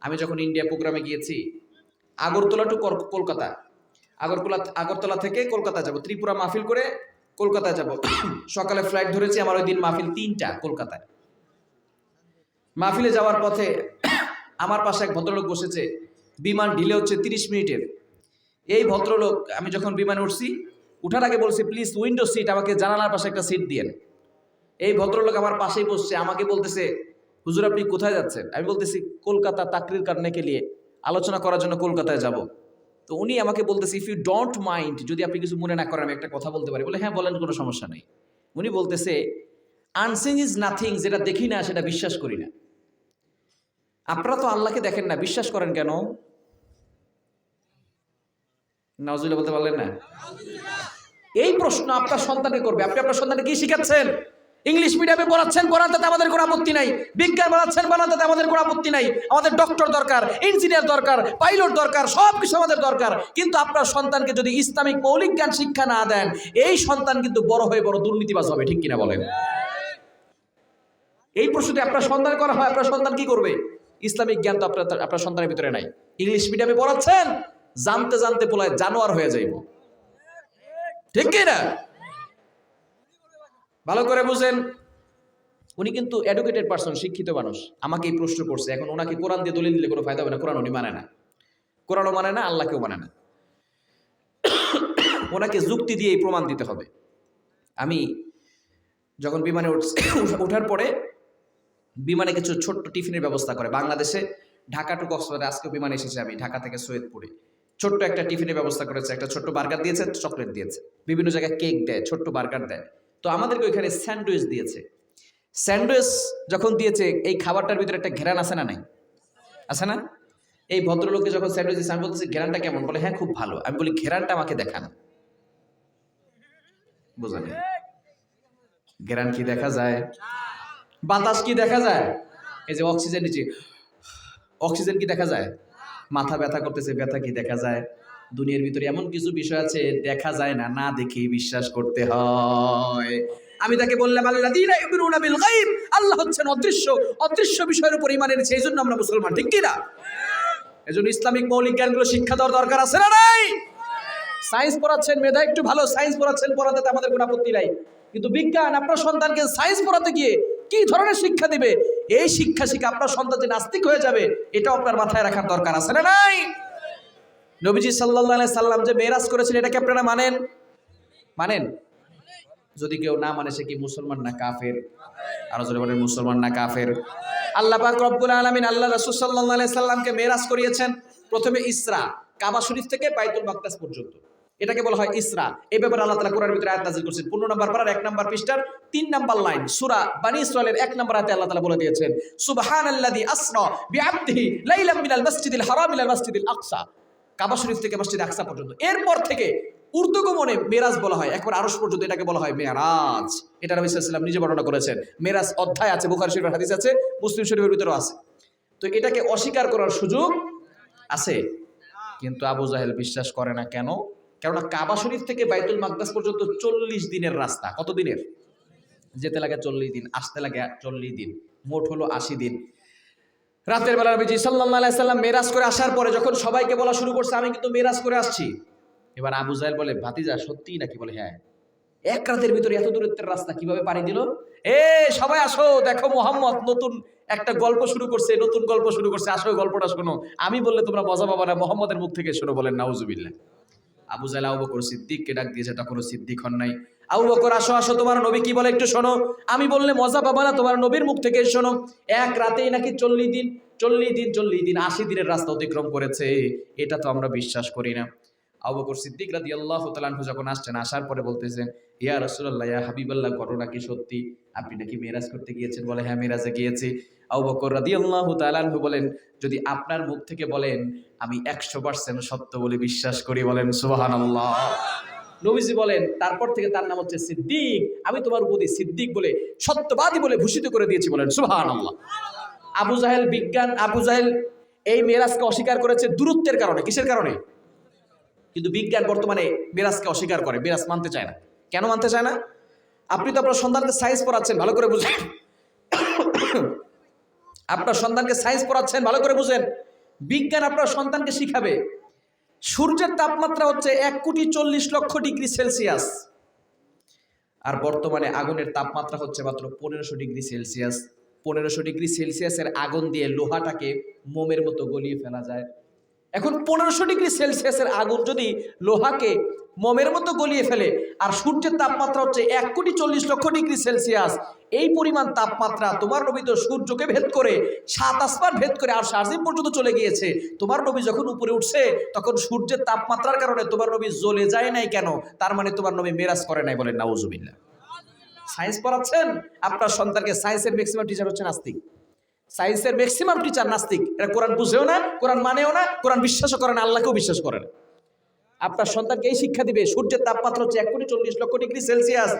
আমি যখন ইন্ডিয়া প্রোগ্রামে গিয়েছি, আগরতলা টু কলকাতা। আগরতলা আগরতলা থেকে কলকাতা যাব। ত্রিপুরা মাহফিল করে কলকাতা যাব। সকালে ফ্লাইট ধরেছি, আমার ওই দিন মাহফিল তিনটা কলকাতায়। মাহফিলে যাওয়ার পথে আমার পাশে এক ভদ্রলোক বসেছে। বিমান ঢিলে হচ্ছে তিরিশ মিনিটের। এই ভদ্রলোক, আমি যখন বিমানে উঠছি, উঠার আগে বলছি প্লিজ উইন্ডো সিট আমাকে জানালার পাশে একটা সিট দিয়েন। এই ভদ্রলোক আমার পাশেই বসছে, আমাকে বলতেছে হুজুর, আপনি কোথায় যাচ্ছেন? আমি বলতেছি, কলকাতা তাকরির কারণে লিয়ে আলোচনা করার জন্য কলকাতায় যাব। তো উনি আমাকে বলতেছে ইফ ইউ ডোন্ট মাইন্ড যদি আপনি কিছু মনে না করেন, আমি একটা কথা বলতে পারি। বলে হ্যাঁ বলেন, কোনো সমস্যা নেই। উনি বলতেছে আনসিং ইজ নাথিং যেটা দেখি না, সেটা বিশ্বাস করি না। আপনারা তো আল্লাহকে দেখেন না, বিশ্বাস করেন কেন? নজরুল্লাহ বলতে পারলেন না? এই প্রশ্ন আপনার সন্তানকে করবে। আপনি আপনার সন্তানকে কি শিখাচ্ছেন? ইংলিশ মিডিয়ামে পড়াচ্ছেন, পড়াতে আমাদের কোনো আপত্তি নাই। বিজ্ঞান পড়াচ্ছেন, পড়াতে আমাদের কোনো আপত্তি নাই। আমাদের ডক্টর দরকার ইঞ্জিনিয়ার দরকার পাইলট দরকার, সব কিছু আমাদের দরকার। কিন্তু আপনার সন্তানকে যদি ইসলামিক মৌলিক জ্ঞান শিক্ষা না দেন, এই সন্তান কিন্তু বড় হয়ে বড় দুর্নীতিবাজ হবে, ঠিক কিনা বলেন? এই প্রশ্নটি আপনার সন্তান করা হয়, আপনার সন্তান কি করবে? ইসলামিক জ্ঞান তো আপনার আপনার সন্তানের ভিতরে নাই। ইংলিশ মিডিয়ামে পড়াচ্ছেন, জানতে জানতে পোলায় জানোয়ার হয়ে যাইব। ঠিক কি না ভালো করে বুঝেন। উনি কিন্তু এডুকেটেড পার্সন শিক্ষিত মানুষ। আমাকে এই প্রশ্ন করছে, এখন ওনাকে কোরআন দিয়ে দলিল দিলে কোনো ফায়দা হবে না? কোরআন উনি মানে না। কোরআনও মানে না, আল্লাহকেও মানে না। ওনাকে যুক্তি দিয়ে প্রমাণ দিতে হবে। আমি যখন বিমানে ওঠার পরে বিমানে কিছু ছোট্ট টিফিনের ব্যবস্থা করে, বাংলাদেশে ঢাকা টু কক্সবাজার আজকে বিমান এসেছে আমি, ঢাকা থেকে সৈয়দপুরে। ছোট্ট একটা টিফিনের ব্যবস্থা করেছে, একটা ছোট্ট বার্গার দিয়েছে, চকলেট দিয়েছে। বিভিন্ন জায়গায় কেক দেয়, ছোট্ট বার্গার দেয়। তো আমাদেরকে ওইখানে স্যান্ডউইচ দিয়েছে। স্যান্ডউইচ যখন দিয়েছে, এই খাবারটার ভিতরে একটা ঘেরান আছে না নাই? আছে না? এই ভদ্রলোককে যখন স্যান্ডউইচ দিয়েছে, আমি বলতেছি ঘেরানটা কেমন? বলে হ্যাঁ খুব ভালো। আমি বলি ঘেরানটা আমাকে দেখান। বোঝা নেই ঘেরান কি দেখা যায়? বাতাস কি দেখা যায়? এই যে অক্সিজেন নিচে, অক্সিজেন কি দেখা যায়? মাথা ব্যথা করতেছে, ব্যথা কি দেখা যায়? দুনিয়ার ভিতরে এমন কিছু বিষয় আছে, দেখা যায় না না দেখেই বিশ্বাস করতে হয়। আমি তাকে বললাম আল্লাহ বিল গাইব আল্লাহ হচ্ছেন অদৃশ্য অদৃশ্য বিষয়ের উপর ইমান এনেছে এই জন্য আমরা মুসলমান, ঠিক কি না এজন্য ইসলামিক মৌলিক জ্ঞানগুলো শিক্ষা দেওয়ার দরকার আছে না নাই? সায়েন্স পড়াচ্ছেন, মেধা একটু ভালো, সায়েন্স পড়াচ্ছেন, পড়াতে আমাদের কোনো আপত্তি নাই। কিন্তু বিজ্ঞান, আপনার সন্তানকে সায়েন্স পড়াতে গিয়ে কি ধরনের শিক্ষা দিবে? এই শিক্ষা শিখে আপনার সন্তান যে নাস্তিক হয়ে যাবে, এটাও আপনার মাথায় রাখার দরকার আছে না নাই? নবীজি সাল্লাহ সাল্লাম যে মেরাজ করেছেন, এটাকে আপনারা মানেন? মানেন? যদি কেউ না মানে সে কি মুসলমান না কাফের? আরও জোরে বলেন, মুসলমান না কাফের? আল্লাহ পাক রব্বুল আলামিন আল্লাহ রাসূল সাল্লাল্লাহু আলাইহি সাল্লামকে মেরাজ করিয়েছেন, প্রথমে ইসরা, কাবা শরীফ থেকে বাইতুল মাকদাস পর্যন্ত। এটাকে বলা হয় ইসরা। এই ব্যাপারে আল্লাহ তাআলা কোরআনের ভিতরে আয়াত নাযিল করেছেন। 15 নম্বর পারার 1 নম্বর পৃষ্ঠার 3 নম্বর লাইন, সূরা বানি ইসরাইলের 1 নম্বর আয়াতে আল্লাহ তাআলা বলে দিয়েছেন, সুবহানাল্লাযী আসরা বিআবদিহি লাইলাম মিনাল মাসজিদিল হারাম ইলাল মাসজিদিল আকসা। কাবা শরীফ থেকে মসজিদ আকসা পর্যন্ত। এরপর থেকে ঊর্ধ্বগমনে মেরাজ বলা হয়। একবার আরস পর্যন্ত এটাকে বলা হয় মেরাজ। এটা নবী সাল্লাল্লাহু নিজে বর্ণনা করেছেন। মেরাজ অধ্যায় আছে, বুখারী শরীফের হাদিস আছে, মুসলিম শরীফের ভিতরেও আছে। তো এটাকে অস্বীকার করার সুযোগ আছে। কিন্তু আবু জাহেল বিশ্বাস করে না কেন? কেননা কাবা শরীফ থেকে বাইতুল মাকদাস পর্যন্ত চল্লিশ দিনের রাস্তা। কত দিনের? যেতে লাগে চল্লিশ দিন, আসতে লাগে চল্লিশ দিন। মোট হলো আশি দিন। রাতের বেলা নবীজি সাল্লাহ সাল্লাম মেরাজ করে আসার পরে যখন সবাইকে বলা শুরু করছে, আমি কিন্তু মেরাজ করে আসছি। এবার আবু জাহেল বলে, ভাতিজা সত্যি নাকি? বলে হ্যাঁ। এক রাতের ভিতরে এত দূরত্বের রাস্তা কীভাবে পাড়ি দিল? এ, সবাই আসো, দেখো মোহাম্মদ নতুন একটা গল্প শুরু করছে, নতুন গল্প শুরু করছে। আসো গল্পটা শোনো। আমি বললে, তোমরা মজা পাবা না, মোহাম্মদের মুখ থেকে শোনো, বলেন, নাউজুবিল্লাহ। আবু জাহেল, আবু বকর, সিদ্দিককে ডাক দিয়েছে, তখনও সিদ্দিক হন নাই। আবু বকর, আসো আসো, তোমার নবী কি বলে একটু শোনো। আমি বললে মজা পাবা না, তোমার নবীর মুখ থেকে শোনো। এক রাতেই নাকি চল্লিশ দিন চল্লিশ দিন চল্লিশ দিন, আশি দিনের রাস্তা অতিক্রম করেছে। এটা তো আমরা বিশ্বাস করি না। আবু বকর সিদ্দিক রাদি আল্লাহ তালানহু যখন আসছেন, আসার পরে বলতেছেন, ইয়া রসুল্লাহ ইয়া হাবিবাল্লাহ ঘটনা কি সত্যি? আপনি নাকি মেরাজ করতে গিয়েছেন? বলে হ্যাঁ মেরাজে গিয়েছি। আবু বকর রাদি আল্লাহ তালানহু বলেন, যদি আপনার মুখ থেকে বলেন, আমি একশো পার্সেন্ট সত্য বলে বিশ্বাস করি, বলেন সুবাহান আল্লাহ নবীজি বলেন, তারপর থেকে তার নাম হচ্ছে সিদ্দিক। আমি তোমার উপদি সিদ্দিক বলে, সত্যবাদী বলে ভূষিত করে দিয়েছি বলেন সুবাহান আল্লাহ আবু জাহেল বিজ্ঞান, আবু জাহেল এই মেরাজকে অস্বীকার করেছে দূরত্বের কারণে। কিসের কারণে? কিন্তু বিজ্ঞান বর্তমানে মেরাজকে অস্বীকার করে মেরাজ মানতে চায় না। কেন মানতে চায় না? আপনি তো আপনার সন্তানকে সায়েন্স পড়াচ্ছেন, ভালো করে বুঝেন। আপনার সন্তানকে সায়েন্স পড়াচ্ছেন, ভালো করে বুঝেন। বিজ্ঞান আপনার সন্তানকে শিখাবে। সূর্যের তাপমাত্রা হচ্ছে এক কোটি চল্লিশ লক্ষ ডিগ্রি সেলসিয়াস। আর বর্তমানে আগুনের তাপমাত্রা হচ্ছে মাত্র পনেরোশো ডিগ্রি সেলসিয়াস। পনেরোশো ডিগ্রি সেলসিয়াসের আগুন দিয়ে লোহাটাকে মোমের মতো গলিয়ে ফেলা যায়। এখন পনেরোশো ডিগ্রি সেলসিয়াসের আগুন যদি লোহাকে মোমের মতো গলিয়ে ফেলে। আর সূর্যের তাপমাত্রা হচ্ছে এক কোটি চল্লিশ লক্ষ ডিগ্রি সেলসিয়াস। এই পরিমাণ তাপমাত্রা তোমার নবী তো সূর্যকে ভেদ করে সাত আসমান ভেদ করে আর সার্জিম পর্যন্ত চলে গিয়েছে। তোমার নবী যখন উপরে উঠছে, তখন সূর্যের তাপমাত্রার কারণে তোমার নবী জ্বলে যায় নাই কেন? তার মানে তোমার নবী মেরাজ করে নাই বলেন, নাউজুবিল্লাহ। সায়েন্স পড়াচ্ছেন? আপনার সন্তানকে সায়েন্সের ম্যাক্সিমাম টিচার হচ্ছে নাস্তিক। সায়েন্সের ম্যাক্সিমাম টিচার নাস্তিক। এরা কোরআন বুঝেও না, কোরআন মানেও না, কোরআন বিশ্বাসও করে না, আল্লাহকেও বিশ্বাস করে না। আপনার সন্তানকে এই শিক্ষা দিবে, সূর্যের তাপমাত্রা হচ্ছে এক কোটি চল্লিশ লক্ষ ডিগ্রি সেলসিয়াস।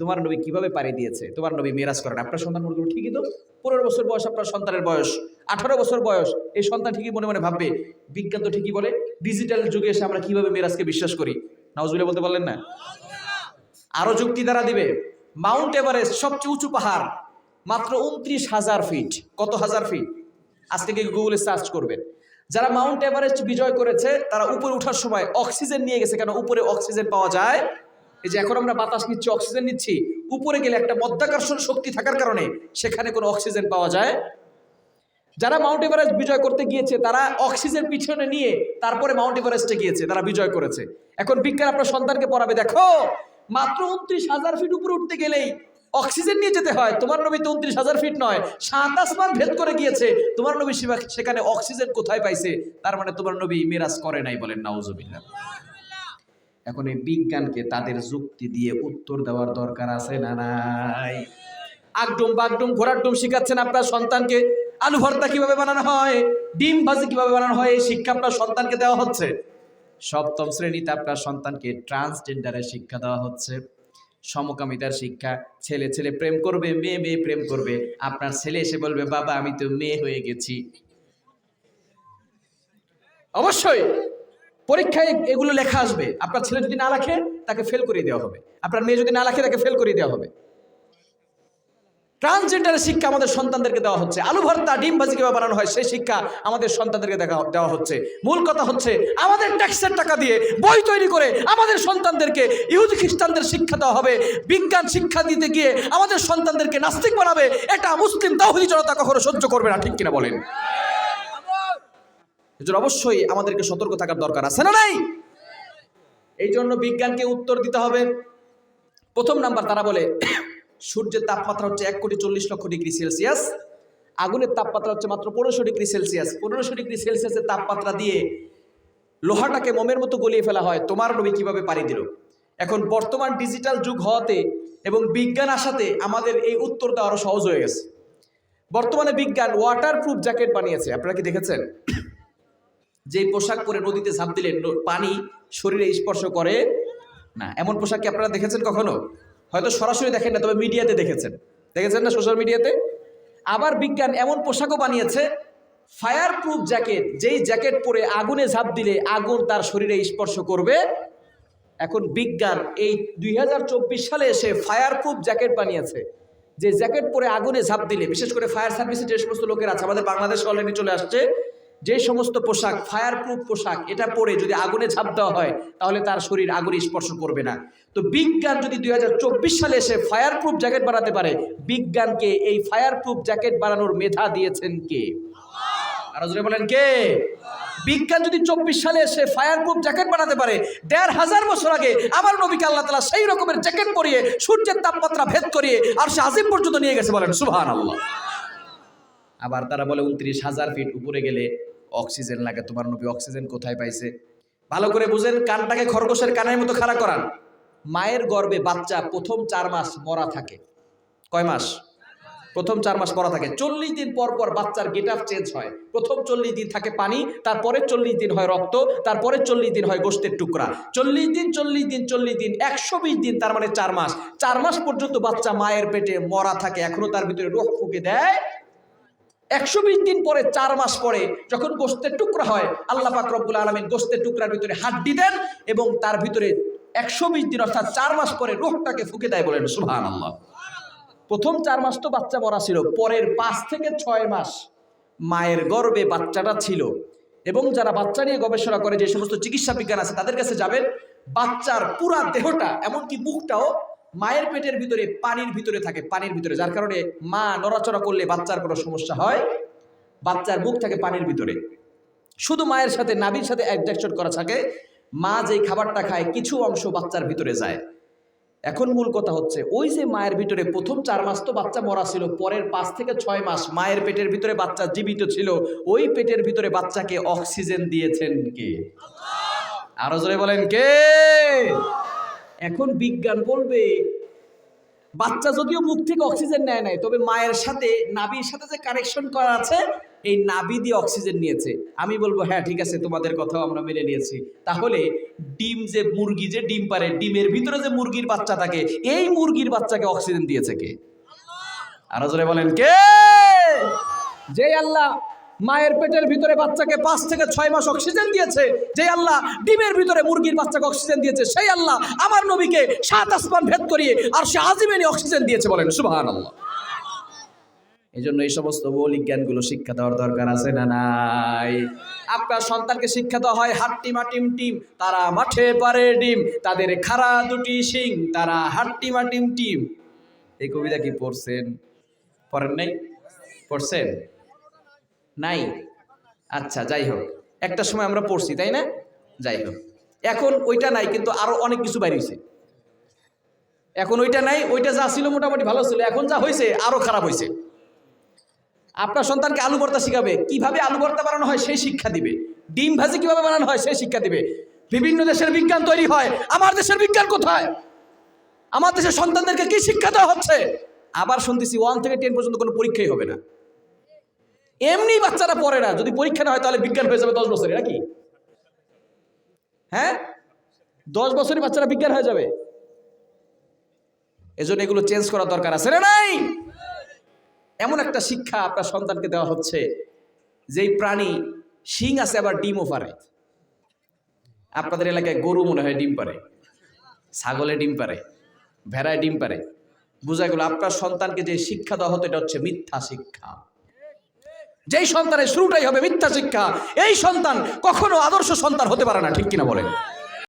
তোমার নবী কীভাবে পাড়ি দিয়েছে? তোমার নবী মেরাজ করেন। আপনার সন্তান মনে ঠিকই তো? পনেরো বছর বয়স আপনার সন্তানের বয়স, আঠারো বছর বয়স। এই সন্তান ঠিকই মনে মনে ভাববে, বিজ্ঞান তো ঠিকই বলে ডিজিটাল যুগে এসে আমরা কীভাবে মেরাজকে বিশ্বাস করি? নাউজুবিল্লাহ বলতে পারলেন না? আরও যুক্তি দ্বারা দিবে, মাউন্ট এভারেস্ট সবচেয়ে উঁচু পাহাড়, মাত্র উনত্রিশ হাজার ফিট কত হাজার ফিট আজকে কি গুগলে সার্চ করবেন। যারা মাউন্ট এভারেস্ট বিজয় করেছে, তারা উপরে ওঠার সময় অক্সিজেন নিয়ে গেছে কেন? উপরে অক্সিজেন পাওয়া যায়? এই যে এখন আমরা বাতাস নিচ্ছি, অক্সিজেন নিচ্ছি, উপরে গেলে একটা মধ্যাকর্ষণ শক্তি থাকার কারণে সেখানে কোনো অক্সিজেন পাওয়া যায়? যারা মাউন্ট এভারেস্ট বিজয় করতে গিয়েছে, তারা অক্সিজেন পিছনে নিয়ে তারপরে মাউন্ট এভারেস্টে গিয়েছে, তারা বিজয় করেছে। এখন বিজ্ঞান আপনার সন্তানকে পড়াবে, দেখো, মাত্র উনত্রিশ হাজার ফিট উপরে উঠতে গেলেই অক্সিজেন নিয়ে যেতে হয়। তোমার নবী তো উনত্রিশ হাজার ফিট নয়, সাত আসমান ভেদ করে গিয়েছে। তোমার নবী সেখানে অক্সিজেন কোথায় পাইছে? তার মানে তোমার নবী মেরাজ করে নাই বলেন, নাউজুবিল্লাহ। এখন এই বিজ্ঞানকে তাদের যুক্তি দিয়ে উত্তর দেওয়ার দরকার আছে না নাই? আগডুম বাগডুম ঘোড়ার ডুম শিখাচ্ছেন আপনার সন্তানকে। আলু ভর্তা কীভাবে বানানো হয়? ডিম ভাজি কীভাবে বানানো হয়? এই শিক্ষা আপনার সন্তানকে দেওয়া হচ্ছে। সপ্তম শ্রেণীতে আপনার সন্তানকে ট্রান্সজেন্ডারের শিক্ষা দেওয়া হচ্ছে। সমকামিতার শিক্ষা। ছেলে ছেলে প্রেম করবে, মেয়ে মেয়ে প্রেম করবে। আপনার ছেলে এসে বলবে, বাবা, আমি তো মেয়ে হয়ে গেছি। অবশ্যই পরীক্ষায় এগুলো লেখা আসবে। আপনার ছেলে যদি না লেখে, তাকে ফেল করিয়ে দেওয়া হবে। আপনার মেয়ে যদি না লেখে, তাকে ফেল করিয়ে দেওয়া হবে। ট্রান্সজেন্ডারের শিক্ষা আমাদের সন্তানদেরকে দেওয়া হচ্ছে। আলু ভর্তা ডিম ভাজি কীভাবে বানানো হয়, সেই শিক্ষা আমাদের সন্তানদেরকে দেখা দেওয়া হচ্ছে। মূল কথা হচ্ছে, আমাদের ট্যাক্সের টাকা দিয়ে বই তৈরি করে আমাদের সন্তানদেরকে ইহুদি খ্রিস্টানদের শিক্ষা দেওয়া হবে। বিজ্ঞান শিক্ষা দিতে গিয়ে আমাদের সন্তানদেরকে নাস্তিক বানাবে। এটা মুসলিম তাহিদি জনতা কখনো সহ্য করবে না, ঠিক কিনা বলেন? এজন্য অবশ্যই আমাদেরকে সতর্ক থাকার দরকার আছে, না নাই? এই জন্য বিজ্ঞানকে উত্তর দিতে হবে। প্রথম নাম্বার তারা বলে সূর্যের তাপমাত্রা হচ্ছে এক কোটি চল্লিশ লক্ষ ডিগ্রি সেলসিয়াস। আগুনের তাপমাত্রা হচ্ছে মাত্র পনেরোশো ডিগ্রি সেলসিয়াস। পনেরোশো ডিগ্রি সেলসিয়াসের তাপমাত্রা দিয়ে লোহাটাকে মোমের মতো গলিয়ে ফেলা হয়, তোমার নবী কীভাবে পাড়ি দিল? এখন বর্তমান ডিজিটাল যুগ হওয়াতে এবং বিজ্ঞান আসাতে আমাদের এই উত্তরটা আরও সহজ হয়ে গেছে। বর্তমানে বিজ্ঞান ওয়াটার প্রুফ জ্যাকেট বানিয়েছে, আপনারা কি দেখেছেন? যেই পোশাক পরে নদীতে ঝাঁপ দিলে পানি শরীরে স্পর্শ করে না। এমন পোশাক কি আপনারা দেখেছেন কখনো? হয়তো সরাসরি দেখেন না, তবে মিডিয়াতে দেখেছেন। দেখেছেন না সোশ্যাল মিডিয়াতে? আবার বিজ্ঞান এমন পোশাকও বানিয়েছে ফায়ার প্রুফ জ্যাকেট যেই জ্যাকেট পরে আগুনে ঝাঁপ দিলে আগুন তার শরীরে স্পর্শ করবে। এখন বিজ্ঞান এই দুই হাজার চব্বিশ সালে এসে ফায়ার প্রুফ জ্যাকেট বানিয়েছে, যে জ্যাকেট পরে আগুনে ঝাঁপ দিলে, বিশেষ করে ফায়ার সার্ভিসে যে সমস্ত লোকের আছে, আমাদের বাংলাদেশ অলরেডি চলে আসছে যে সমস্ত পোশাক ফায়ার প্রুফ পোশাক, এটা পরে যদি আগুনে ঝাঁপ দেওয়া হয়, তাহলে তার শরীর আগুনে স্পর্শ করবে না। তো বিজ্ঞান যদি দু হাজার চব্বিশ সালে এসে ফায়ার প্রুফ জ্যাকেট বানাতে পারে, বিজ্ঞানকে এই ফায়ার প্রুফ জ্যাকেট বানানোর মেধা দিয়েছেন কে? আরও বলেন কে? বিজ্ঞান যদি চব্বিশ সালে এসে ফায়ার প্রুফ জ্যাকেট বানাতে পারে, দেড় হাজার বছর আগে আমার নবীকে আল্লাহ তালা সেই রকমের জ্যাকেট পরিয়ে সূর্যের তাপমাত্রা ভেদ করিয়ে আর সে আজিম পর্যন্ত নিয়ে গেছে বলেন সুবহান আল্লাহ আবার তারা বলে, উনত্রিশ হাজার ফিট উপরে গেলে অক্সিজেন লাগে, তোমার নবী অক্সিজেন কোথায় পাইছে? ভালো করে বুঝেন, কানটাকে খরগোশের কানের মতো খাড়া করান। মায়ের গর্ভে বাচ্চা প্রথম চার মাস মরা থাকে। কয় মাস? প্রথম চার মাস মরা থাকে। চল্লিশ দিন পর পর বাচ্চার গেট আপ চেঞ্জ হয়। প্রথম চল্লিশ দিন থাকে পানি তারপরে চল্লিশ দিন হয় রক্ত তারপরে চল্লিশ দিন হয় গোষ্ঠের টুকরা। চল্লিশ দিন চল্লিশ দিন চল্লিশ দিন, একশো বিশ দিন, তার মানে চার মাস। চার মাস পর্যন্ত বাচ্চা মায়ের পেটে মরা থাকে। এখনও তার ভিতরে রোগ ফুকে দেয় একশো বিশ দিন পরে, চার মাস পরে যখন গোস্তের টুকরা হয়, আল্লাহ পাক রব্বুল আলমিন গোস্তের টুকরার ভিতরে হাড্ডি দেন এবং তার ভিতরে একশো বিশ দিন অর্থাৎ চার মাস পরে রোগটাকে ফুকে দেয় বলেন সুহান আল্লাহ প্রথম চার মাস তো বাচ্চা মরা ছিল, পরের পাঁচ থেকে ছয় মাস মায়ের গর্ভে বাচ্চাটা ছিল। এবং যারা বাচ্চা নিয়ে গবেষণা করে, যে সমস্ত চিকিৎসা বিজ্ঞান আছে, তাদের কাছে যাবেন, বাচ্চার পুরা দেহটা, এমনকি মুখটাও মায়ের পেটের ভিতরে, পানির ভিতরে থাকে, পানির ভিতরে। যার কারণে মা নড়াচড়া করলে বাচ্চার কোনো সমস্যা হয়, বাচ্চার মুখ থাকে পানির ভিতরে। শুধু মায়ের সাথে নাবির সাথে অ্যাডজাকশন করা থাকে। মা যেই খাবারটা খায়, কিছু অংশ বাচ্চার ভিতরে যায়। এখন মূল কথা হচ্ছে, ওই যে মায়ের ভিতরে প্রথম চার মাস তো বাচ্চা মরা ছিল, পরের পাঁচ থেকে ছয় মাস মায়ের পেটের ভিতরে বাচ্চা জীবিত ছিল, ওই পেটের ভিতরে বাচ্চাকে অক্সিজেন দিয়েছেন কে? আরও জোরে বলেন কে? এখন বিজ্ঞান বলবে, বাচ্চা যদিও মুখ থেকে অক্সিজেন নেয় নাই, তবে মায়ের সাথে নাবির সাথে যে কানেকশন করা আছে, এই নাবি দিয়ে অক্সিজেন নিয়েছে। আমি বলব হ্যাঁ ঠিক আছে, তোমাদের কথাও আমরা মেনে নিয়েছি। তাহলে ডিম যে মুরগি, যে ডিম পারে, ডিমের ভিতরে যে মুরগির বাচ্চা থাকে, এই মুরগির বাচ্চাকে অক্সিজেন দিয়েছে কে? আরও বলেন, কে? যে আল্লাহ! মায়ের পেটের ভিতরে বাচ্চাকে পাঁচ থেকে ছয় মাস অক্সিজেন দিয়েছে যে আল্লাহ ডিমের ভিতরে মুরগির বাচ্চাকে অক্সিজেন দিয়েছে, সেই আল্লাহ আমার নবীকে সাত আসমান ভেদ করিয়ে আর সে আজিমেনি অক্সিজেন দিয়েছে বলেন সুবাহান আল্লাহ এই জন্য এই সমস্ত মৌলিক জ্ঞানগুলো শিক্ষা দেওয়ার দরকার আছে না নাই? আপনার সন্তানকে শিক্ষা দেওয়া হয় হাট্টিমা টিম টিম, তারা মাঠে পারে ডিম, তাদের খাড়া দুটি শিং, তারা হাট্টিমা টিম টিম। এই কবিতা কি পড়ছেন? পড়েন নাই? পড়ছেন? নাই? আচ্ছা যাই হোক। একটা সময় আমরা পড়ছি, তাই না? যাই হোক। এখন ওইটা নাই, কিন্তু আরও অনেক কিছু বাইরেছে এখন ওইটা নাই, ওইটা যা ছিল মোটামুটি ভালো ছিল। এখন যা হয়েছে আরও খারাপ হয়েছে আপনার সন্তানকে আলু ভর্তা শিখাবে। কীভাবে আলু ভর্তা বানানো হয়, সেই শিক্ষা দিবে। ডিম ভাজি কীভাবে বানানো হয়, সেই শিক্ষা দিবে। বিভিন্ন দেশের বিজ্ঞান তৈরি হয়। আমার দেশের বিজ্ঞান কোথায়? আমার দেশের সন্তানদেরকে কি শিক্ষা দেওয়া হচ্ছে? আবার শুনতেছি ওয়ান থেকে টেন পর্যন্ত কোনো পরীক্ষাই হবে না। এমনি বাচ্চারা পড়ে না। যদি পরীক্ষা না হয়, তাহলে বিজ্ঞান হয়ে যাবে দশ বছরে, নাকি? হ্যাঁ? দশ বছরে বাচ্চারা বিজ্ঞান হয়ে যাবে। এজন্য এগুলো চেঞ্জ করার দরকার আছে না নাই? এমন একটা শিক্ষা আপনার সন্তানকে দেওয়া হচ্ছে, যেই প্রাণী শিং আছে, আবার ডিমও পারে। আপনাদের এলাকায় গরু মনে হয় ডিম পারে, ছাগলে ডিম পারে, ভেড়ায় ডিম পারে। বোঝা গেল, আপনার সন্তানকে যে শিক্ষা দেওয়া হতো, এটা হচ্ছে মিথ্যা শিক্ষা। যেই সন্তানের শুরুটাই হবে মিথ্যা শিক্ষা, এই সন্তান কখনো আদর্শ সন্তান হতে পারে না, ঠিক কিনা বলেন?